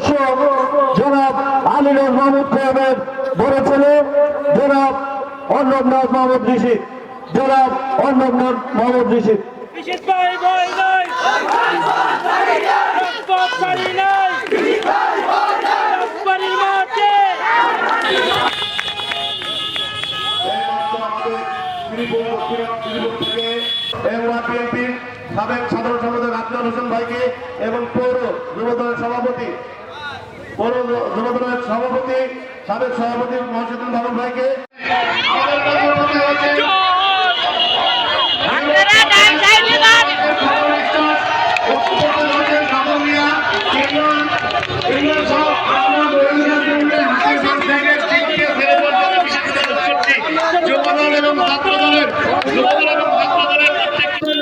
সদস্য জনাব আলিনুর মাহমুদ সাহেবের জনাব মাহমুদ ঋষি জনাব মাহমুদ ঋষি। সাবেক সাধারণ সম্পাদক আফজাল হোসেন ভাইকে এবং পৌর যুবদলের সভাপতি পৌর যুবদলের সভাপতি সাবেক সভাপতি মহসিদ্দিন ভাবন ভাইকে। আমাদের পক্ষ থেকে হচ্ছে আপনারা ডান সাইডে যান যুবদল এবং ছাত্রদলের যুবদল এবং ছাত্রদলের প্রত্যেকটি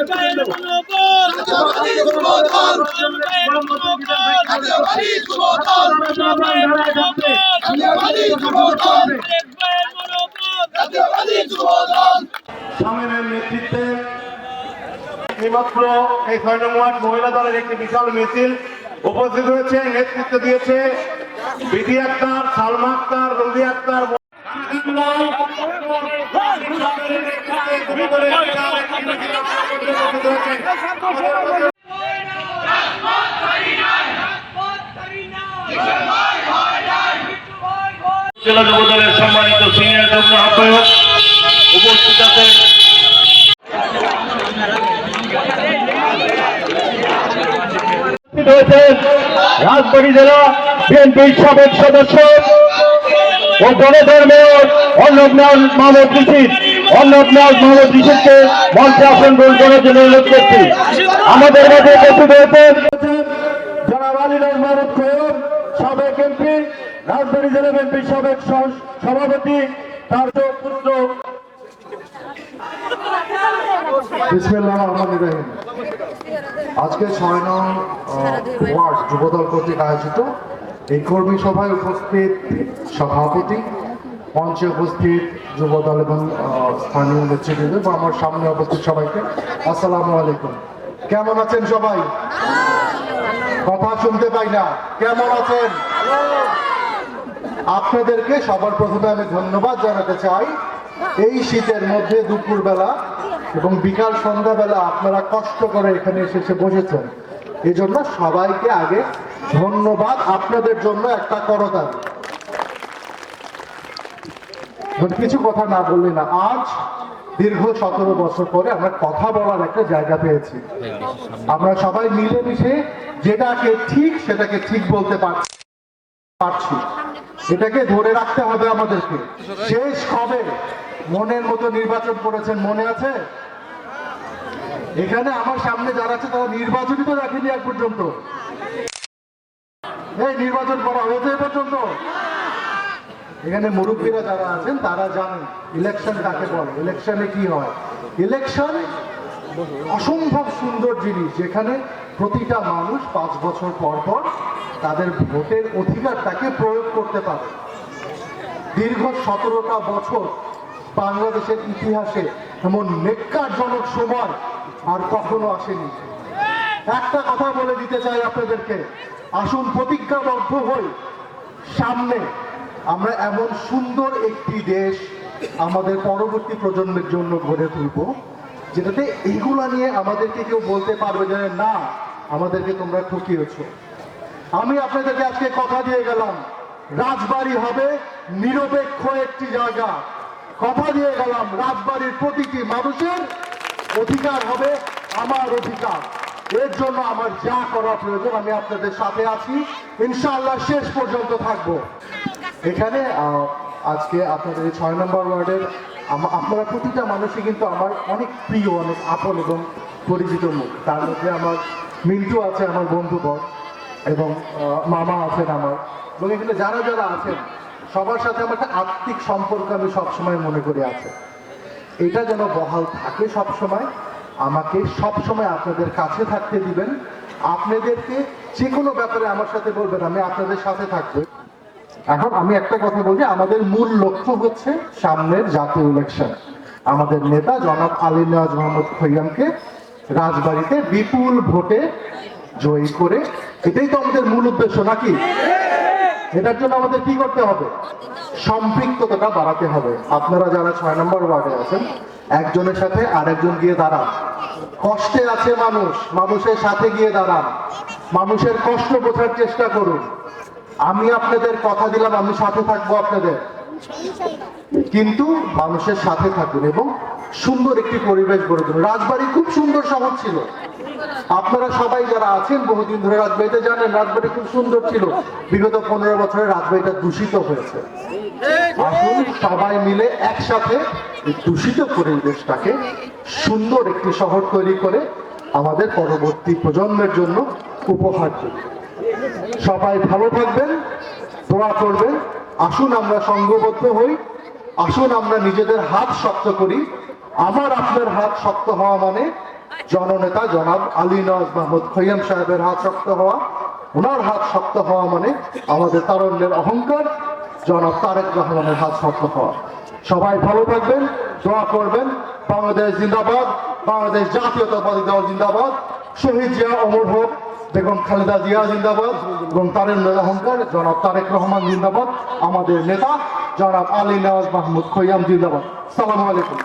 এই মহিলা দলের একটি বিশাল মিছিল উপস্থিত হয়েছে, নেতৃত্ব দিয়েছে বিধি আক্তার, সালমা আক্তার রুজি আক্তার জেলা যুবদলের সম্মানিত সিনিয়র যুগ্ম আহ্বায়ক উপস্থিত আছেন রাজবাড়ী জেলা বিএনপির সাবেক সদস্য ও গণধর্মের অন্নবনাথ মাহমুদ ঋষি অন্নবনাথ মাহমুদ ঋষিকে মঞ্চে আসন গ্রহণ করার জন্য অনুরোধ করছি। আমাদের মাঝে উপস্থিত হয়েছেন সাবেক এমপি রাজবাড়ী জেলা বিএনপির সাবেক সভাপতি, তার পুত্র। আজকে ছয় নং ওয়ার্ড যুবদল কর্তৃক আয়োজিত এই কর্মী সভায় উপস্থিত সভাপতি মঞ্চে উপস্থিত যুবদল এবং স্থানীয় নেতৃবৃন্দ বা আমার সামনে উপস্থিত সবাইকে। আসসালামু আলাইকুম। কেমন আছেন সবাই? কথা শুনতে পাই না। কেমন আছেন? আপনাদেরকে সবার প্রথমে আমি ধন্যবাদ জানাতে চাই। এই শীতের মধ্যে দুপুরবেলা এবং বিকাল সন্ধ্যাবেলা আপনারা কষ্ট করে এখানে এসে বসেছেন। এই জন্য সবাইকে আগে ধন্যবাদ। আপনাদের জন্য একটা করতাল। কিছু কথা না বললে না, আজ দীর্ঘ সতেরো বছর পরে আমরা কথা বলার একটা জায়গা পেয়েছি। আমরা সবাই মিলেমিশে যেটাকে ঠিক সেটাকে ঠিক বলতে পারছি পারছি। এটাকে ধরে রাখতে হবে আমাদেরকে। শেষ কবে? মনের মতো নির্বাচন করেছেন মনে আছে? এখানে আমার সামনে যারা আছে তারা নির্বাচনই তো রাখেনি এক পর্যন্ত। এই নির্বাচন করা হয়েছে এ পর্যন্ত। এখানে মুরব্বীরা যারা আছেন, তারা জানেন ইলেকশন কাকে বলে ইলেকশনে কি হয়। ইলেকশন অসম্ভব সুন্দর জিনিস, যেখানে প্রতিটা মানুষ পাঁচ বছর পর পর তাদের ভোটের অধিকারটাকে প্রয়োগ করতে পারে। দীর্ঘ সতেরোটা বছর বাংলাদেশের ইতিহাসে এমন নেককারজনক সময় আর কখনো আসেনি। একটা কথা বলে দিতে চাই আপনাদেরকে, আসুন প্রতিজ্ঞাবদ্ধ হই সামনে। আমরা এমন সুন্দর একটি দেশ আমাদের পরবর্তী প্রজন্মের জন্য গড়ে তুলব, যেটাতে এইগুলা নিয়ে আমাদেরকে কেউ বলতে পারবে যে, না, আমাদেরকে তোমরা ঠকিয়েছো আমি আপনাদেরকে আজকে কথা দিয়ে গেলাম, রাজবাড়ি হবে নিরপেক্ষ একটি জায়গা। কথা দিয়ে গেলাম, রাজবাড়ির প্রতিটি মানুষের অধিকার হবে আমার অধিকার। এর জন্য আমার যা করা প্রয়োজন, আমি আপনাদের সাথে আছি। ইনশাআল্লাহ শেষ পর্যন্ত থাকব। এখানে আজকে আপনাদের এই ছয় নম্বর ওয়ার্ডের আপনারা প্রতিটা মানুষই কিন্তু আমার অনেক প্রিয়, অনেক আপন এবং পরিচিত মুখ তার মধ্যে আমার মিন্টু আছে, আমার বন্ধুবর এবং মামা আছেন আমার। এবং এখানে যারা যারা আছেন, সবার সাথে আমার একটা আত্মিক সম্পর্ক আমি সবসময় মনে করে আছে। এটা যেন বহাল থাকে সব সময় আমাকে সব সময় আপনাদের কাছে থাকতে দিবেন। আপনাদেরকে যে কোনো ব্যাপারে আমার সাথে বলবেন, আমি আপনাদের সাথে থাকব। এখন আমি একটা কথা বলছি আমাদের মূল লক্ষ্য হচ্ছে সামনের জাতীয় ইলেকশন আমাদের নেতা জনাব আলী নেওয়াজ মোহাম্মদ খৈয়ামকে রাজবাড়িতে বিপুল ভোটে জয়ী করে, এটাই তো আমাদের মূল উদ্দেশ্য নাকি? এটার জন্য আমাদের কি করতে হবে? সম্পৃক্ততাটা বাড়াতে হবে। আপনারা যারা ছয় নম্বর ওয়ার্ডে আছেন, একজনের সাথে আরেকজন গিয়ে দাঁড়ান। কষ্টে আছে মানুষ, মানুষের সাথে গিয়ে দাঁড়ান। মানুষের কষ্ট বোঝার চেষ্টা করুন। আমি আপনাদের কথা দিলাম, আমি সাথে থাকব আপনাদের। কিন্তু মানুষের সাথে থাকুন এবং সুন্দর একটি পরিবেশ গড়ে তুলুন। রাজবাড়ি খুব সুন্দর শহর ছিল। আপনারা সবাই যারা আছেন, বহুদিন ধরে রাজবাড়িতে জানেন, রাজবাড়ি খুব সুন্দর ছিল। বিগত পনেরো বছরে রাজবাড়িটা দূষিত হয়েছে। আসুন সবাই মিলে একসাথে দূষিত পরিবেশটাকে সুন্দর একটি শহর তৈরি করে আমাদের পরবর্তী প্রজন্মের জন্য উপহার দিই সবাই ভালো থাকবেন, দোয়া করবেন। আসুন আমরা সংঘবদ্ধ হই, আসুন আমরা নিজেদের হাত শক্ত করি। আমার আপনার হাত শক্ত হওয়া মানে জননেতা জনাব আলী নওয়াজ মাহমুদ খৈয়াম সাহেবের হাত শক্ত হওয়া। ওনার হাত শক্ত হওয়া মানে আমাদের তারণ্যের অহংকার। জনাব তারেক রহমানের হাত শক্ত হওয়া। সবাই ভালো থাকবেন, দোয়া করবেন। বাংলাদেশ জিন্দাবাদ, বাংলাদেশ জাতীয়তাবাদী দল জিন্দাবাদ। শহীদ জিয়া অমর হোক বেগম খালেদা জিয়া জিন্দাবাদ এবং তারেন্দ্র রহমকার জনাব তারেক রহমান জিন্দাবাদ, আমাদের নেতা জনাব আলী নওয়াজ মাহমুদ খৈয়াম জিন্দাবাদ। সালাম আলাইকুম।